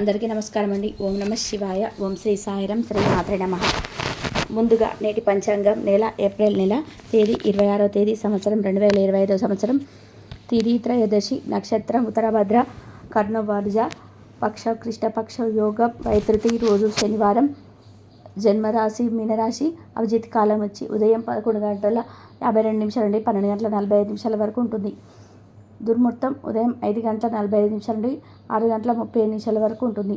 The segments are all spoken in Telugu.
అందరికీ నమస్కారం అండి ఓం నమ శివాయ. ఓం శ్రీ సాయిరం శ్రీ మాత్రే నమ. ముందుగా నేటి పంచాంగం నెల ఏప్రిల్ నెల తేదీ ఇరవై ఆరో తేదీ సంవత్సరం రెండు వేల ఇరవై ఐదో సంవత్సరం. తిథి త్రయోదశి నక్షత్రం ఉత్తరభద్ర కర్ణవర్జ పక్ష కృష్ణపక్ష యోగం వైతృతి రోజు శనివారం. జన్మరాశి మీనరాశి అభిజిత్ కాలం వచ్చి ఉదయం పదకొండు గంటల యాభై రెండు నిమిషాల నుండి పన్నెండు గంటల నలభై ఐదు నిమిషాల వరకు ఉంటుంది. దుర్ముహూర్తం ఉదయం ఐదు గంటల నలభై ఐదు నిమిషాల నుండి ఆరు గంటల ముప్పై ఐదు నిమిషాల వరకు ఉంటుంది.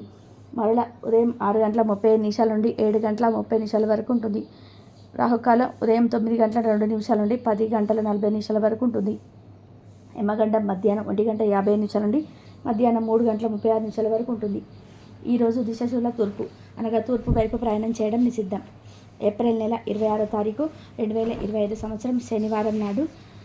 మరల ఉదయం ఆరు గంటల ముప్పై ఐదు నిమిషాల నుండి ఏడు గంటల ముప్పై నిమిషాల వరకు ఉంటుంది. రాహుకాలం ఉదయం తొమ్మిది గంటల రెండు నిమిషాల నుండి పది గంటల నలభై నిమిషాల వరకు ఉంటుంది. యమగండ మధ్యాహ్నం ఒంటి గంట యాభై నిమిషాల నుండి మధ్యాహ్నం మూడు గంటల ముప్పై ఆరు నిమిషాల వరకు ఉంటుంది. ఈరోజు దిశశూల తూర్పు అనగా తూర్పు వైపు ప్రయాణం చేయడం నిషిద్ధం. ఏప్రిల్ నెల ఇరవై ఆరో తారీఖు రెండు వేల ఇరవై ఐదు సంవత్సరం శనివారం నాడు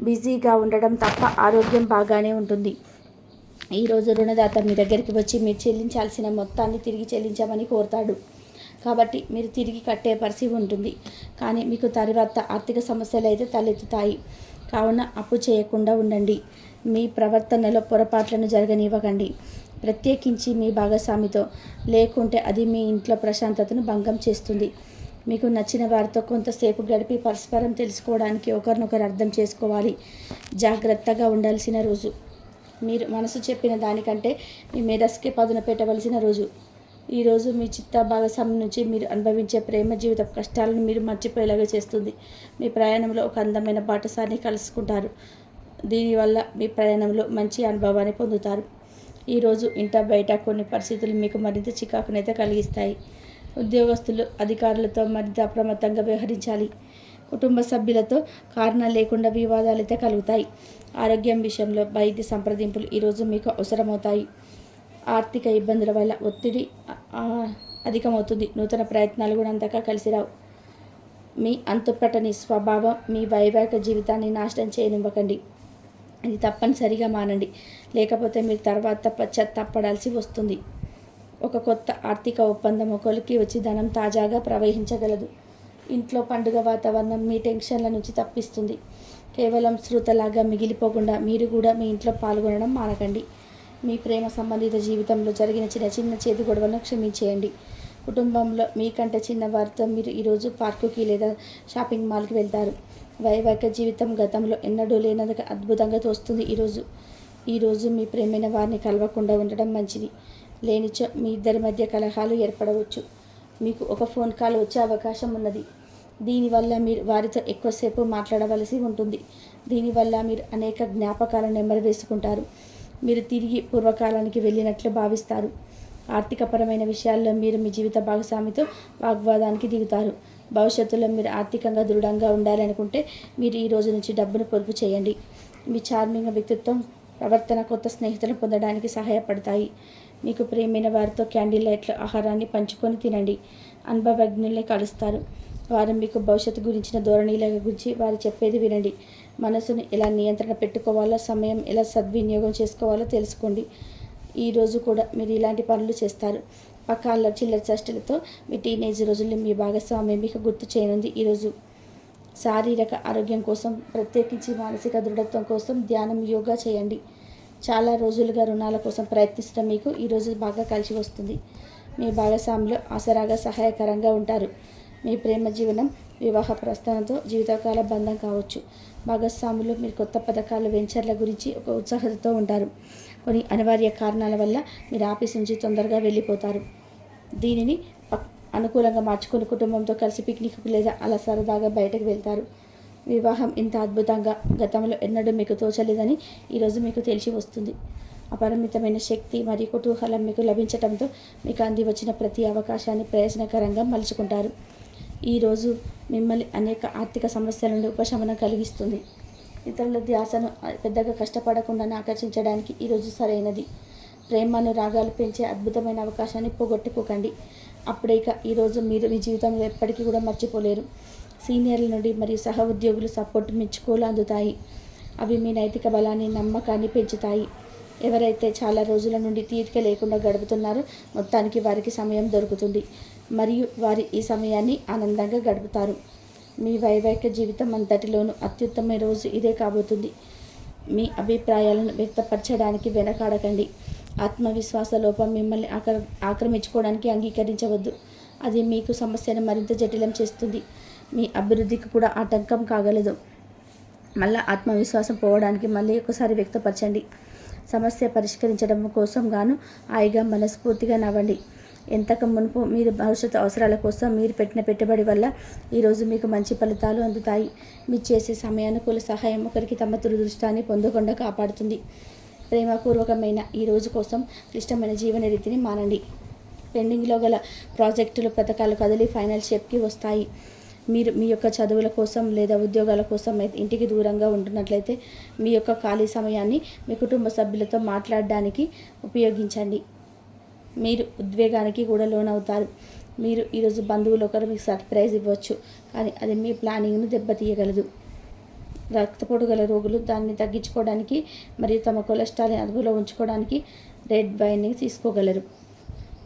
బిజీగా ఉండడం తప్ప ఆరోగ్యం బాగానే ఉంటుంది. ఈరోజు రుణదాత మీ దగ్గరికి వచ్చి మీరు చెల్లించాల్సిన మొత్తాన్ని తిరిగి చెల్లించమని కోరుతాడు. కాబట్టి మీరు తిరిగి కట్టే పరిస్థితి ఉంటుంది. కానీ మీకు తర్వాత ఆర్థిక సమస్యలు అయితే తలెత్తుతాయి. కావున అప్పు చేయకుండా ఉండండి. మీ ప్రవర్తనలో పొరపాట్లను జరగనివ్వకండి. ప్రత్యేకించి మీ భాగస్వామితో లేకుంటే అది మీ ఇంట్లో ప్రశాంతతను భంగం చేస్తుంది. మీకు నచ్చిన వారితో కొంతసేపు గడిపి పరస్పరం తెలుసుకోవడానికి ఒకరినొకరు అర్థం చేసుకోవాలి. జాగ్రత్తగా ఉండాల్సిన రోజు. మీరు మనసు చెప్పిన దానికంటే మీ మేధస్కే పదున పెట్టవలసిన రోజు. ఈరోజు మీ చిత్త భాగస్వామి నుంచి మీరు అనుభవించే ప్రేమ జీవిత కష్టాలను మీరు మర్చిపోయేలాగా చేస్తుంది. మీ ప్రయాణంలో ఒక అందమైన బాటసారిని కలుసుకుంటారు. దీనివల్ల మీ ప్రయాణంలో మంచి అనుభవాన్ని పొందుతారు. ఈరోజు ఇంట బయట కొన్ని పరిస్థితులు మీకు మరింత చికాకునైతే కలిగిస్తాయి. ఉద్యోగస్తులు అధికారులతో మరింత అప్రమత్తంగా వ్యవహరించాలి. కుటుంబ సభ్యులతో కారణం లేకుండా వివాదాలు అయితే కలుగుతాయి. ఆరోగ్యం విషయంలో వైద్య సంప్రదింపులు ఈరోజు మీకు అవసరమవుతాయి. ఆర్థిక ఇబ్బందుల వల్ల ఒత్తిడి అధికమవుతుంది. నూతన ప్రయత్నాలు కూడా అంతగా కలిసి రావు. మీ అంతుపట్టని స్వభావం మీ వైవాహిక జీవితాన్ని నాశనం చేయనివ్వకండి. ఇది తప్పనిసరిగా మానండి. లేకపోతే మీరు తర్వాత పశ్చాత్తాపడాల్సి వస్తుంది. ఒక కొత్త ఆర్థిక ఒప్పందం ఒకరికి వచ్చి ధనం తాజాగా ప్రవహించగలదు. ఇంట్లో పండుగ వాతావరణం మీ టెన్షన్ల నుంచి తప్పిస్తుంది. కేవలం శ్రుతలాగా మిగిలిపోకుండా మీరు కూడా మీ ఇంట్లో పాల్గొనడం మానకండి. మీ ప్రేమ సంబంధిత జీవితంలో జరిగిన చిన్న చిన్న చేతి గొడవలను క్షమించేయండి. కుటుంబంలో మీకంటే చిన్నవారితో మీరు ఈరోజు పార్కుకి లేదా షాపింగ్ మాల్కి వెళ్తారు. వైవాహిక జీవితం గతంలో ఎన్నడూ లేనందుకు అద్భుతంగా తోస్తుంది ఈరోజు. ఈరోజు మీ ప్రేమైన వారిని కలవకుండా ఉండడం మంచిది. లేనిచో మీ ఇద్దరి మధ్య కలహాలు ఏర్పడవచ్చు. మీకు ఒక ఫోన్ కాల్ వచ్చే అవకాశం ఉన్నది. దీనివల్ల మీరు వారితో ఎక్కువసేపు మాట్లాడవలసి ఉంటుంది. దీనివల్ల మీరు అనేక జ్ఞాపకాలను నెమరు వేసుకుంటారు. మీరు తిరిగి పూర్వకాలానికి వెళ్ళినట్లు భావిస్తారు. ఆర్థికపరమైన విషయాల్లో మీరు మీ జీవిత భాగస్వామితో వాగ్వాదానికి దిగుతారు. భవిష్యత్తులో మీరు ఆర్థికంగా దృఢంగా ఉండాలనుకుంటే మీరు ఈ రోజు నుంచి డబ్బును పొదుపు చేయండి. మీ చార్మింగ్ వ్యక్తిత్వం ప్రవర్తన కొత్త స్నేహితులను పొందడానికి సహాయపడతాయి. మీకు ప్రేమైన వారితో క్యాండిల్ లైట్ల ఆహారాన్ని పంచుకొని తినండి. అనుభవజ్ఞుల్ని కలుస్తారు. వారు మీకు భవిష్యత్తు గురించిన ధోరణిల గురించి వారు చెప్పేది వినండి. మనసును ఎలా నియంత్రణ పెట్టుకోవాలో సమయం ఎలా సద్వినియోగం చేసుకోవాలో తెలుసుకోండి. ఈరోజు కూడా మీరు ఇలాంటి పనులు చేస్తారు. పక్కాళ్ళ చిల్లర చష్టలతో మీ టీనేజ్ రోజుల్లో మీ భాగస్వామి మీకు గుర్తు చేయనుంది. ఈరోజు శారీరక ఆరోగ్యం కోసం ప్రత్యేకించి మానసిక దృఢత్వం కోసం ధ్యానం యోగా చేయండి. చాలా రోజులుగా రుణాల కోసం ప్రయత్నిస్తున్న మీకు ఈరోజు బాగా కలిసి వస్తుంది. మీ భాగస్వాములు ఆసరాగా సహాయకరంగా ఉంటారు. మీ ప్రేమ జీవనం వివాహ ప్రస్థానంతో జీవితకాల బంధం కావచ్చు. భాగస్వాములు మీరు కొత్త పథకాలు వెంచర్ల గురించి ఒక ఉత్సాహతతో ఉంటారు. కొన్ని అనివార్య కారణాల వల్ల మీరు ఆఫీస్ నుంచి తొందరగా వెళ్ళిపోతారు. దీనిని పక్- అనుకూలంగా మార్చుకుని కుటుంబంతో కలిసి పిక్నిక్ లేదా అలా సరదాగా బయటకు వెళ్తారు. వివాహం ఇంత అద్భుతంగా గతంలో ఎన్నడూ మీకు తోచలేదని ఈరోజు మీకు తెలిసి వస్తుంది. అపరిమితమైన శక్తి మరియు కుతూహలం మీకు లభించడంతో మీకు అంది వచ్చిన ప్రతి అవకాశాన్ని ప్రయోజనకరంగా మలుచుకుంటారు. ఈరోజు మిమ్మల్ని అనేక ఆర్థిక సమస్యల నుండి ఉపశమనం కలిగిస్తుంది. ఇతరుల ధ్యాసను పెద్దగా కష్టపడకుండా ఆకర్షించడానికి ఈరోజు సరైనది. ప్రేమను రాగాలు పెంచే అద్భుతమైన అవకాశాన్ని పోగొట్టుకోకండి. అప్పుడే ఇక ఈరోజు మీరు మీ జీవితంలో ఎప్పటికీ కూడా మర్చిపోలేరు. సీనియర్ల నుండి మరియు సహ ఉద్యోగులు సపోర్ట్ మెచ్చుకోలు అందుతాయి. అవి మీ నైతిక బలాన్ని నమ్మకాన్ని పెంచుతాయి. ఎవరైతే చాలా రోజుల నుండి తీరిక లేకుండా గడుపుతున్నారో మొత్తానికి వారికి సమయం దొరుకుతుంది. మరియు వారి ఈ సమయాన్ని ఆనందంగా గడుపుతారు. మీ వైవాహిక జీవితం అంతటిలోనూ అత్యుత్తమ రోజు ఇదే కాబోతుంది. మీ అభిప్రాయాలను వ్యక్తపరచడానికి వెనకాడకండి. ఆత్మవిశ్వాస లోపం మిమ్మల్ని ఆక్ర ఆక్రమించుకోవడానికి అంగీకరించవద్దు. అది మీకు సమస్యను మరింత జటిలం చేస్తుంది. మీ అభివృద్ధికి కూడా ఆటంకం కాగలదు. మళ్ళీ ఆత్మవిశ్వాసం పోవడానికి మళ్ళీ ఒకసారి వ్యక్తపరచండి. సమస్య పరిష్కరించడం కోసం గాను హాయిగా మనస్ఫూర్తిగా నవ్వండి. ఎంతకు మునుపు మీరు భవిష్యత్తు అవసరాల కోసం మీరు పెట్టిన పెట్టుబడి వల్ల ఈరోజు మీకు మంచి ఫలితాలు అందుతాయి. మీరు చేసే సమయానుకూల సహాయం ఒకరికి తమ దురదృష్టాన్ని పొందకుండా కాపాడుతుంది. ప్రేమపూర్వకమైన ఈ రోజు కోసం క్లిష్టమైన జీవన రీతిని మానండి. పెండింగ్లో గల ప్రాజెక్టులు పథకాలు కదిలి ఫైనల్ షేప్కి వస్తాయి. మీరు మీ యొక్క చదువుల కోసం లేదా ఉద్యోగాల కోసం ఇంటికి దూరంగా ఉంటున్నట్లయితే మీ యొక్క ఖాళీ సమయాన్ని మీ కుటుంబ సభ్యులతో మాట్లాడడానికి ఉపయోగించండి. మీరు ఉద్వేగానికి కూడా లోనవుతారు. మీరు ఈరోజు బంధువులు ఒకరు మీకు సర్ప్రైజ్ ఇవ్వచ్చు. కానీ అది మీ ప్లానింగ్ను దెబ్బతీయగలదు. రక్తపోటు గల రోగులు దాన్ని తగ్గించుకోవడానికి మరియు తమ కొలెస్ట్రాల్ని అదుపులో ఉంచుకోవడానికి రెడ్ వైన్ని తీసుకోగలరు.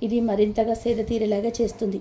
ఇది మరింతగా సేద తీరేలాగా చేస్తుంది.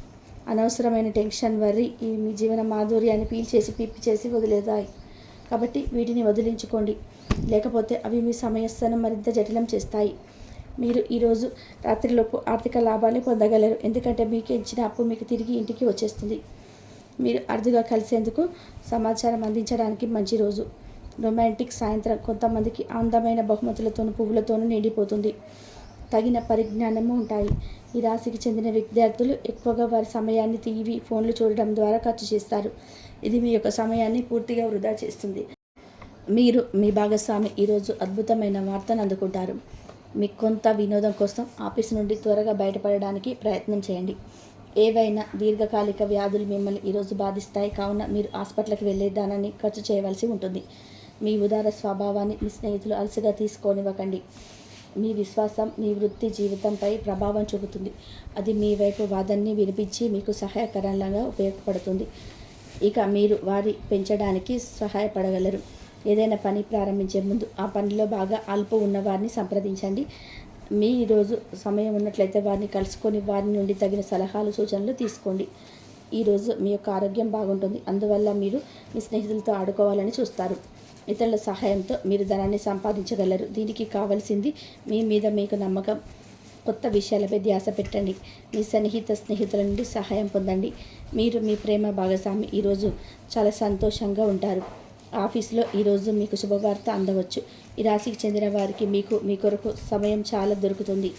అనవసరమైన టెన్షన్ వర్రి ఈ మీ జీవన మాధుర్యాన్ని పీల్చేసి పిప్పి చేసి వదిలేదాయి కాబట్టి వీటిని వదిలించుకోండి. లేకపోతే అవి మీ సమస్యను మరింత జటిలం చేస్తాయి. మీరు ఈరోజు రాత్రిలోపు ఆర్థిక లాభాన్ని పొందగలరు. ఎందుకంటే మీకు ఇచ్చిన అప్పు మీకు తిరిగి ఇంటికి వచ్చేస్తుంది. మీరు అరుదుగా కలిసేందుకు సమాచారం అందించడానికి మంచి రోజు. రొమాంటిక్ సాయంత్రం కొంతమందికి అందమైన బహుమతులతోనూ పువ్వులతోనూ నిండిపోతుంది. తగిన పరిజ్ఞానము ఉంటాయి. ఈ రాశికి చెందిన విద్యార్థులు ఎక్కువగా వారి సమయాన్ని టీవీ ఫోన్లు చూడడం ద్వారా ఖర్చు చేస్తారు. ఇది మీ యొక్క సమయాన్ని పూర్తిగా వృధా చేస్తుంది. మీరు మీ భాగస్వామి ఈరోజు అద్భుతమైన వార్తను అందుకుంటారు. మీకు కొంత వినోదం కోసం ఆఫీస్ నుండి త్వరగా బయటపడడానికి ప్రయత్నం చేయండి. ఏవైనా దీర్ఘకాలిక వ్యాధులు మిమ్మల్ని ఈరోజు బాధిస్తాయి. కావున మీరు హాస్పిటల్కి వెళ్ళే దానాన్ని ఖర్చు చేయవలసి ఉంటుంది. మీ ఉదార స్వభావాన్ని మీ స్నేహితులు అలసిగా తీసుకోనివ్వకండి. మీ విశ్వాసం మీ వృత్తి జీవితంపై ప్రభావం చూపుతుంది. అది మీ వైపు వాదన్ని వినిపించి మీకు సహాయకరంగా ఉపయోగపడుతుంది. ఇక మీరు వారి పెంచడానికి సహాయపడగలరు. ఏదైనా పని ప్రారంభించే ముందు ఆ పనిలో బాగా అల్పు ఉన్న వారిని సంప్రదించండి. మీ ఈరోజు సమయం ఉన్నట్లయితే వారిని కలుసుకొని వారి నుండి తగిన సలహాలు సూచనలు తీసుకోండి. ఈరోజు మీ యొక్క ఆరోగ్యం బాగుంటుంది. అందువల్ల మీరు మీ స్నేహితులతో ఆడుకోవాలని చూస్తారు. ఇతరుల సహాయంతో మీరు ధనాన్ని సంపాదించగలరు. దీనికి కావలసింది మీ మీద మీకు నమ్మకం. కొత్త విషయాలపై ధ్యాస పెట్టండి. మీ సన్నిహిత స్నేహితుల నుండి సహాయం పొందండి. మీరు మీ ప్రేమ భాగస్వామి. ఈరోజు చాలా సంతోషంగా ఉంటారు. ఆఫీస్లో ఈరోజు మీకు శుభవార్త అందవచ్చు. ఈ రాశికి చెందిన వారికి మీకు మీ కొరకు సమయం చాలా దొరుకుతుంది.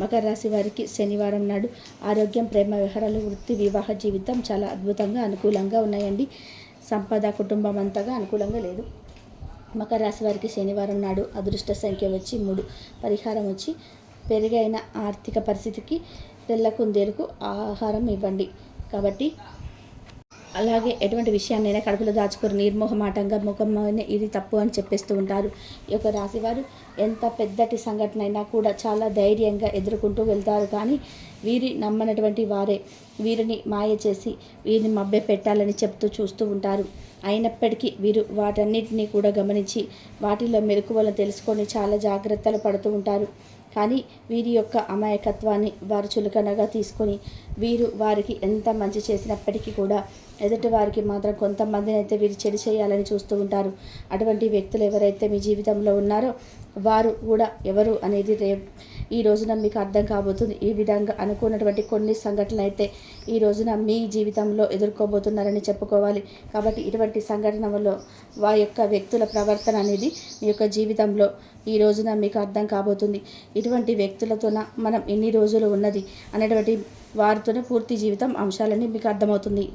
మకర రాశి వారికి శనివారం నాడు ఆరోగ్యం ప్రేమ వ్యవహారాలు వృత్తి వివాహ జీవితం చాలా అద్భుతంగా అనుకూలంగా ఉన్నాయండి. సంపద కుటుంబం అంతగా అనుకూలంగా లేదు. మకర రాశి వారికి శనివారం నాడు అదృష్ట సంఖ్య వచ్చి మూడు. పరిహారం వచ్చి పెరిగైన ఆర్థిక పరిస్థితికి తెల్ల కుందేలకు ఆహారం ఇవ్వండి. కాబట్టి అలాగే ఎటువంటి విషయాన్నైనా కడుపులో దాచుకొని నిర్మోహమాటంగా ముఖం ఇది తప్పు అని చెప్పేస్తూ ఉంటారు. ఈ యొక్క రాశివారు ఎంత పెద్దటి సంఘటన అయినా కూడా చాలా ధైర్యంగా ఎదుర్కొంటూ వెళ్తారు. కానీ వీరి నమ్మనటువంటి వారే వీరిని మాయ చేసి వీరిని మభ్య పెట్టాలని చెప్తూ చూస్తూ ఉంటారు. అయినప్పటికీ వీరు వాటన్నిటినీ కూడా గమనించి వాటిలో మెలకువలను తెలుసుకొని చాలా జాగ్రత్తలు పడుతూ ఉంటారు. కానీ వీరి యొక్క అమాయకత్వాన్ని వారు చులకనగా తీసుకొని వీరు వారికి ఎంత మంచి చేసినప్పటికీ కూడా ఎదుటి వారికి మాత్రం కొంతమందిని అయితే వీరు చెడు చేయాలని చూస్తూ ఉంటారు. అటువంటి వ్యక్తులు ఎవరైతే మీ జీవితంలో ఉన్నారో వారు కూడా ఎవరు అనేది రే ఈ రోజున మీకు అర్థం కాబోతుంది. ఈ విధంగా అనుకున్నటువంటి కొన్ని సంఘటనలు అయితే ఈ రోజున మీ జీవితంలో ఎదుర్కోబోతున్నారని చెప్పుకోవాలి. కాబట్టి ఇటువంటి సంఘటన వల్ల వారి యొక్క వ్యక్తుల ప్రవర్తన అనేది మీ యొక్క జీవితంలో ఈ రోజున మీకు అర్థం కాబోతుంది. ఇటువంటి వ్యక్తులతోన మనం ఎన్ని రోజులు ఉన్నది అనేటువంటి వారితోనే పూర్తి జీవితం అంశాలని మీకు అర్థమవుతుంది.